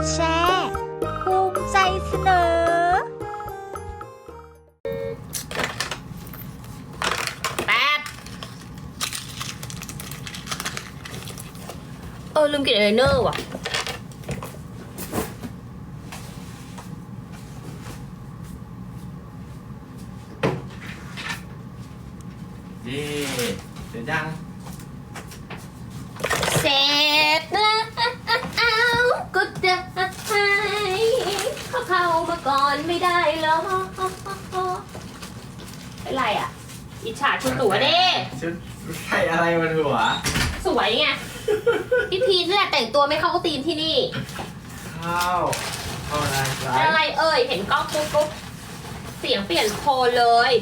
ดแชร์ภูมิใจเสนอแป๊บเออลืมกลิ มาก่อนไม่ได้หรอเป็นไรอะ อิจฉาชุดหนูอะเด้ชุดใส่อะไรมาหัว สวยไง พี่พีทนี่แหละแต่งตัวไม่เข้าตีมที่นี่ ข้าวข้าวอะไรไรเป็นอะไรเอ่ย เห็นกล้องปุ๊บปุ๊บเสียงเปลี่ยนโทนเลย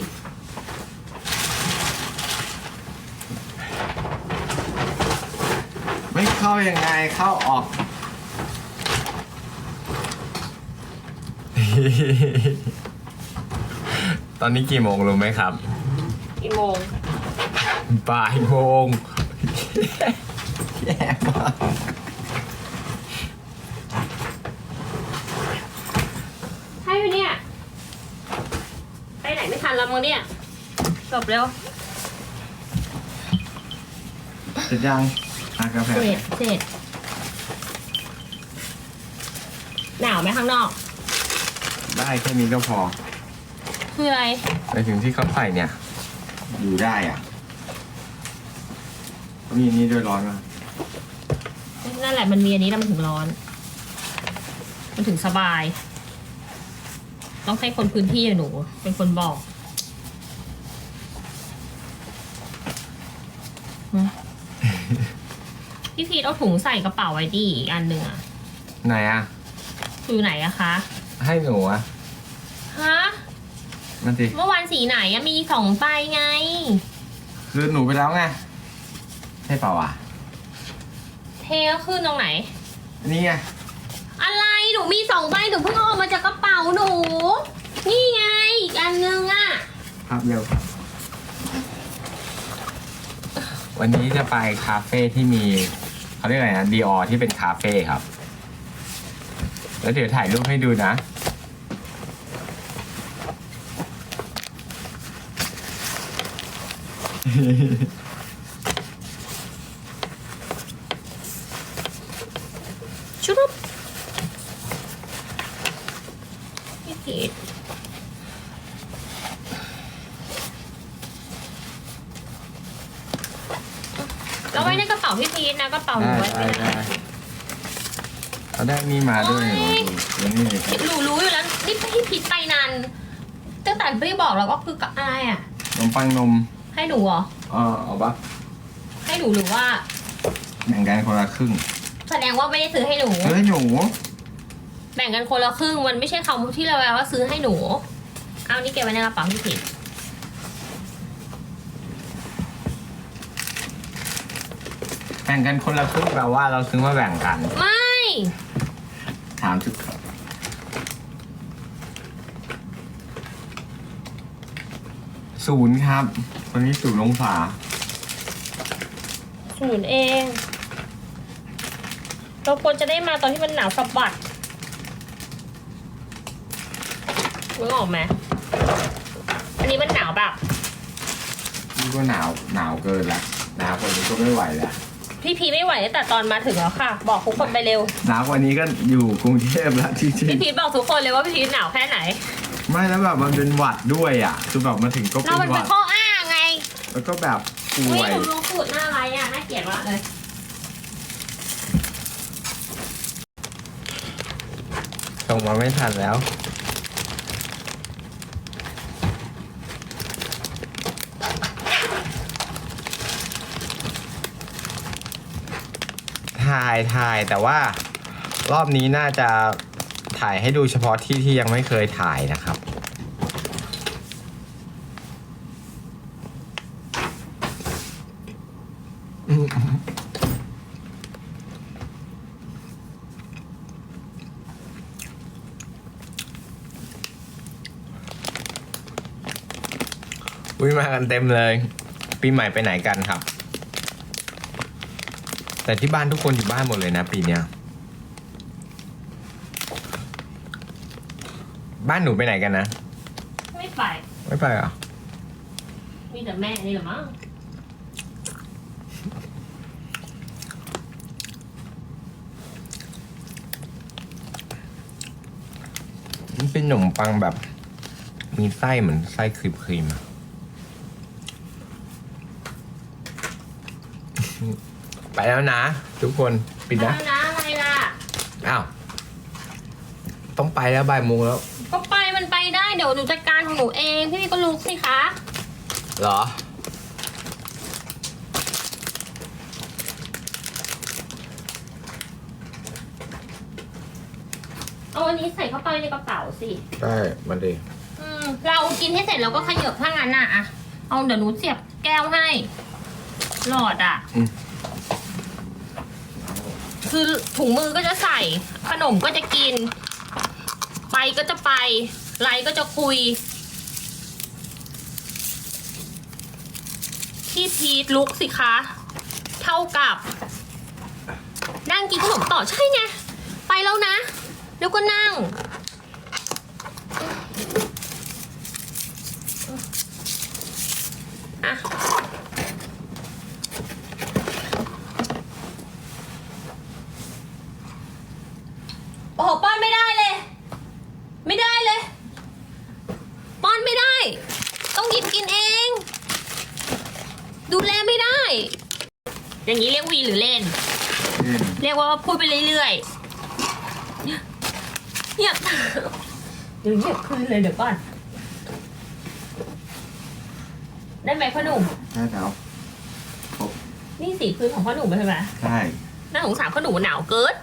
ไม่เข้ายังไงเข้าออก ตอนนี้กี่โมงรู้ไหมครับ กี่โมงบ่ายโมงแย่มากใช่ไหมเนี่ย ไปไหนไม่ทันแล้วมั้งเนี่ยจบเร็วเสร็จยังอากาแฟเสร็จเสร็จหนาวไหมข้างนอก ได้แค่นี้ก็พอคืออะไร ไปถึงที่เขาใส่เนี่ย อยู่ได้อะมีอันนี้ด้วยร้อนมากนั่นแหละมันมีอันนี้แล้วมันถึงร้อน มันถึงสบาย ต้องให้คนพื้นที่อย่างหนู เป็นคนบอกหึพี่พีทเอาถุงใส่กระเป๋าไว้ดิอีกอันหนึ่งอะไหนอะคือไหนอะคะ ให้หนูอะฮะนั่นสิเมื่อวานสีไหนอะมีสองใบไง คือหนูไปแล้วไงใช่เปล่าอะเทก็ขึ้นตรงไหนอันนี้ไงอะไรหนูมีสองใบหนูเพิ่งเอาออกมาจากกระเป๋าหนู นี่ไงอีกอันนึงอะภาพเร็วครับวันนี้จะไปคาเฟ่ที่มีเขาเรียกอะไรนะดีออที่เป็นคาเฟ่ครับ แล้วเดี๋ยวถ่ายรูปให้ดูนะ ชุบพี่พีทแล้วไว้ในกระเป๋าพี่พีทนะกระเป๋าหนูได้ไว้ได้ไม่ได้ได้เขาได้นี่มาด้วยเดี๋ยวนี่หนูรู้อยู่แล้วนี่พี่พีทไปนานตั้งแต่พี่บอกแล้วก็คือกับอะไรอะนมปังนม ให้หนูเหรอ เออเอาปะให้หนูหรือว่า แบ่งกันคนละครึ่งแสดงว่าไม่ได้ซื้อให้หนู เฮ้ยหนูแบ่งกันคนละครึ่งมันไม่ใช่คำที่เราแปลว่าซื้อให้หนู เอานี่เก็บไว้ในกระเป๋าพี่ผิดแบ่งกันคนละครึ่งแปลว่าเราซื้อมาแบ่งกัน ไม่ ถามทุกคน ศูนย์ครับคนนี้ศูนย์ลงฝาศูนย์เอง เราควรจะได้มาตอนที่มันหนาวสะบัดรู้ออกไหมอันนี้มันหนาวแบบ นี่ก็หนาวหนาวเกินละหนาวกว่านี้ก็ไม่ไหวละพี่พีไม่ไหวตั้งแต่ตอนมาถึงแล้วค่ะ บอกทุกคนไปเร็ว หนาวกว่านี้ก็อยู่กรุงเทพละจริงพี่พีบอกทุกคนเลยว่าพี่พีหนาวแค่ไหนๆ ไม่แล้วแบบมันเป็นหวัดด้วยอะคือแบบมาถึงก็เป็เรานมันหเป็วันด ข้ออ้างไงแล้วก็แบบป่อุ้วยยหนูลงสูตรหน้าไรอะน่าเกลียดมากเลยส่งมาไม่ทันแล้ว ถ่ายถ่ายแต่ว่า รอบนี้น่าจะ ถ่ายให้ดูเฉพาะที่ที่ยังไม่เคยถ่ายนะครับ อุ้ยมากันเต็มเลยปีใหม่ไปไหนกันครับ แต่ที่บ้านทุกคนอยู่บ้านหมดเลยนะปีเนี้ย บ้านหนูไปไหนกันนะ ไม่ไป ไม่ไปเหรอ มีแต่แม่นี่แหละมั้งมันเป็นขนมปังแบบ มีไส้เหมือนไส้ครีมครีมๆอะไปแล้วนะ ทุกคนปิดนะอะไรนะอะไรล่ะ อ้าว ต้องไปแล้วบ่ายโมงแล้วก็ไปมั นไปได้เดี๋ยวหนูจัดการของหนูเองพี่พี่ก็ลุกสิคะเหรอ เอาอันนี้ใส่เข้าไปในกระเป๋าสิใช่มาดิอืมเรากินให้เสร็จเราก็ขยับถ้างั้นน่ะอะเอาเดี๋ยวหนูเสียบแก้วให้ หลอดอะ อืม คือถุงมือก็จะใส่ขนมก็จะกิน ไปก็จะไป ไลฟ์ก็จะคุย ที่พีทลุกสิคะ เท่ากับ นั่งกินขนมต่อใช่ไง ไปแล้วนะ แล้วก็นั่ง อะ โอ้โหป้อนไม่ได้เลย ไม่ได้เลย ป้อนไม่ได้ ต้องหยิบ กินเอง ดูแลไม่ได้ อย่างนี้เรียกวีหรือเล่น เรียกว่าพูดไปเรื่อยๆเนี่ยเดี๋ยวเหยียบขึ้นเลยเดี๋ยวก่อน ได้ไหมพ่อหนุ่มใช่แล้วนี่สีพื้นของพ่อหนุ่มใช่ไหมใช่น่าสงสารพ่อหนุ่มหนาวเกิน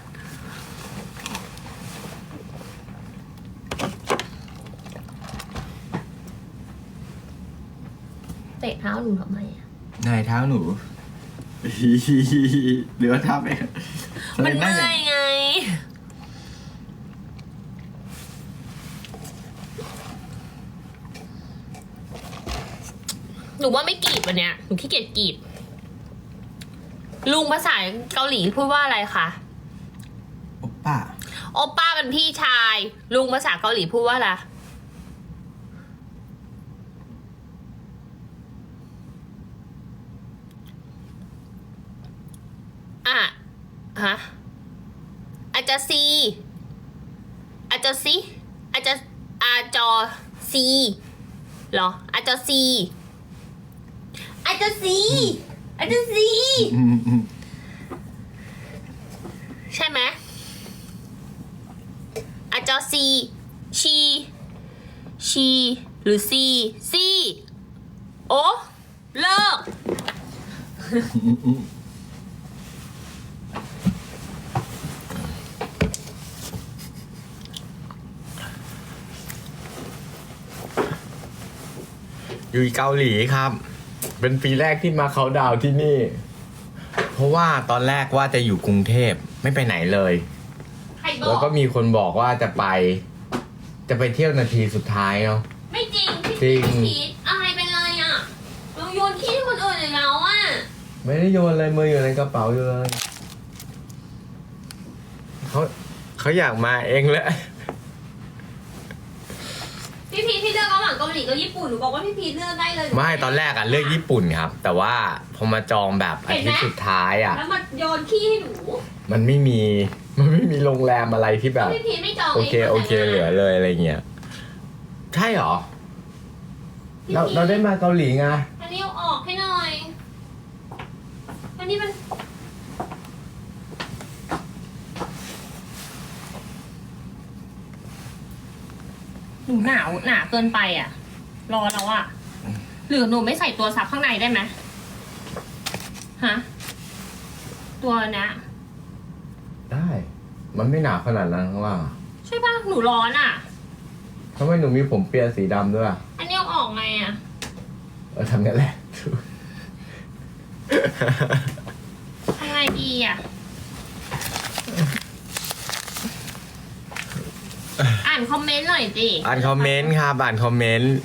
เตะเท้าหนูทำไมอะ นายเท้าหนู หรือว่าทับเองมันเมื่อยไง หนูว่าไม่กรีดวันเนี้ย หนูขี้เกียจกรีด ลุงภาษาเกาหลีพูดว่าอะไรคะ โอป้า โอป้าเป็นพี่ชาย ลุงภาษาเกาหลีพูดว่าอะไร อะ ฮะอาจจะซีอาจจะซีอาจจะอาจอซีหรออาจจะซีอาจจะซีอาจจะซีใช่ไหมอาจจะซีชีชีหรือซีซีโอ้เลิก อยู่เกาหลีครับ เป็นปีแรกที่มาเขาน์ดาวน์ที่นี่ เพราะว่าตอนแรกว่าจะอยู่กรุงเทพไม่ไปไหนเลย ใครบแล้วอกก็มีคนบอกว่าจะไป จะไปเที่ยวนาทีสุดท้ายเนาะ ไม่จริงพี่จริง พีทอะไรเป็นเลยอะเราโยนขี้ให้คนอื่นอีกแล้วอะไม่ได้โยนอะไรมืออยู่ในกระเป๋าอยู่เลยเขาเขาอยากมาเองแหละ พี่พีทที่ เลือกระหว่างเกาหลีกับญี่ปุ่นหนูบอกว่าพี่พีทเลือกได้เลยไม่ตอนแรกอะเลือกญี่ปุ่นครับ แต่ว่าพอมาจองแบบอาทิตย์สุดท้ายอะแล้วมาโยนขี้ให้หนู มันไม่มีมันไม่มีโรงแรมอะไรที่แบบ พี่พีทไม่จองโอเคงโอเคเหลือเลยอะไรเงี้ยใช่เหรอพี่เราพีทเราได้มาเกาหลีไงอันนี้เอาออกให้หน่อยอันนี้มัน นูหนาวหนาเกินไปอะ รอแล้วอะ หรือหนูไม่ใส่ตัวซับข้างในได้ไหมฮะ ตัวเนี้ยได้ มันไม่หนาวขนาดนั้นข้างล่างอะใช่ป่ะหนูร้อนอะ ทำไมหนูมีผมเปียสีดำด้วยอะอันนี้เอาออกไงอะ เออทำกันแหละ ทำไงดีอะ อ่านคอมเมนต์หน่อยสิอ่านคอมเมนต์ครับอ่านคอมเมนต์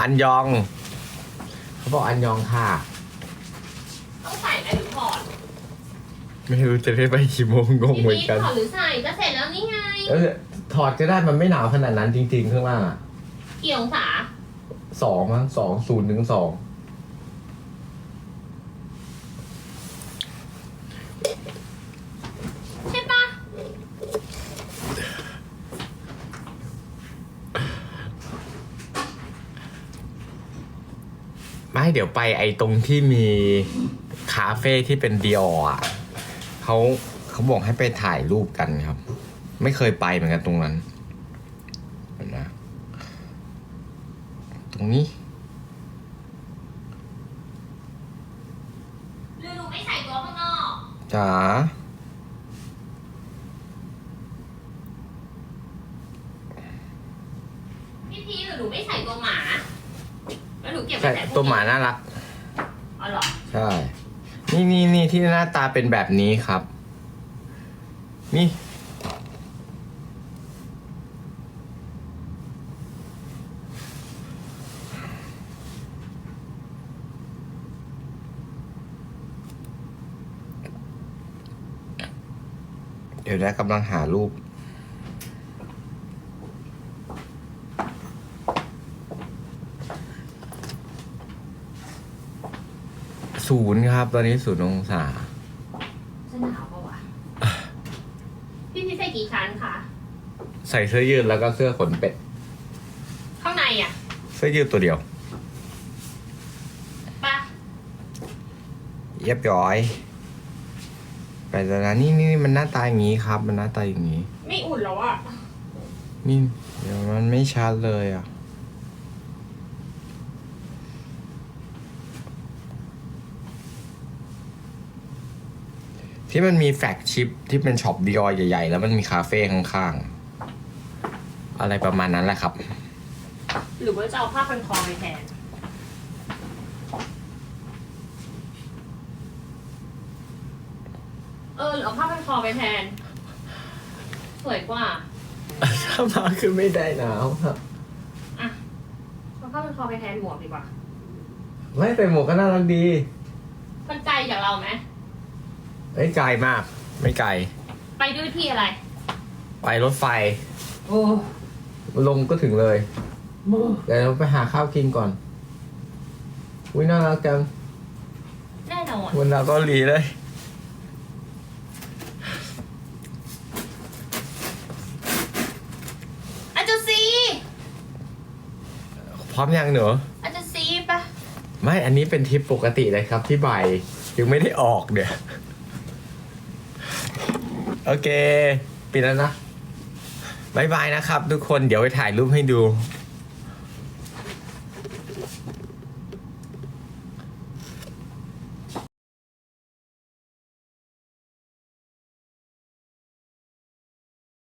อันยอง เขาบอกอันยองค่ะ ต้องใส่ไหมหรือถอดไม่รู้จะได้ไปกี่โมงงงพี่เหมือนพีทกันถอดหรือใส่จะเสร็จแล้วนี่ไงแล้วถถอดก็ได้มันไม่หนาวขนาดนั้นจริง ๆ ข้างล่างอะกี่องศาสองมั้งสองศูนย์ถึงสอง ใช่ปะ ไม่เดี๋ยวไปไอ้ตรงที่มีคาเฟ่ที่เป็นดีออะเขาเขาบอกให้ไปถ่ายรูปกันครับ ไม่เคยไปเหมือนกันตรงนั้นเห็นนะตรงนี้หรือหนูไม่ใส่ตัวข้างนอกจ๋าพี่พีหรือหนูไม่ใส่ตัวหมาแล้วหนู เก็บไว้ใช่ใส่พกตัวหมาน่ารัก อ๋อเหรอใช่ นี่นี่นี่ที่หน้าตาเป็นแบบนี้ครับ นี่ เดี๋ยวนะกำลังหารูป ศูนย์ครับ ตอนนี้ศูนย์องศาจะหนาวปะวะพี่พีใส่กี่ชั้นคะใส่เสื้อยืดแล้วก็เสื้อขนเป็ด ข้างในอะเสื้อยืดตัวเดียว ปะเรียบร้อย ไปแล้วนะนี่นี่มันหน้าตาอย่างนี้ครับ มันหน้าตาอย่างนี้ ไม่อุ่นแล้วอะ นี่ เดี๋ยวมันไม่ชัดเลยอะ ที่มันมีแฟลกชิปที่เป็นช็อปดีออยใหญ่ ๆ แล้วมันมีคาเฟ่ข้างๆ อะไรประมาณนั้นแหละครับ หรือว่าจะเอาผ้าพันคอไปแทนเออหรือเอาผ้าพันคอไปแทน สวยกว่า ถ้ามาคือไม่ได้หนาวครับอะเอาผ้าพันคอไปแทนหมวกดีกว่า ไม่แต่หมวกก็น่ารักดี มันไกลจากเราไหม ไม่ไกลมาก ไม่ไกล ไปด้วยที่อะไร ไปรถไฟ โอ้ลงก็ถึงเลยเดี๋ยวเราไปหาข้าวกินก่อนอุ้ยน่ารักจังแน่นอนเหมันดาวเกาหลีเลย อาจจะซีพร้อมยังหนูอาจจะซีปะไม่อันนี้เป็นทริปปกติเลยครับที่ใบายยังไม่ได้ออกเนี่ย โอเค ปิดแล้วนะบายบายนะครับ ทุกคนเดี๋ยวไปถ่ายรูปให้ดู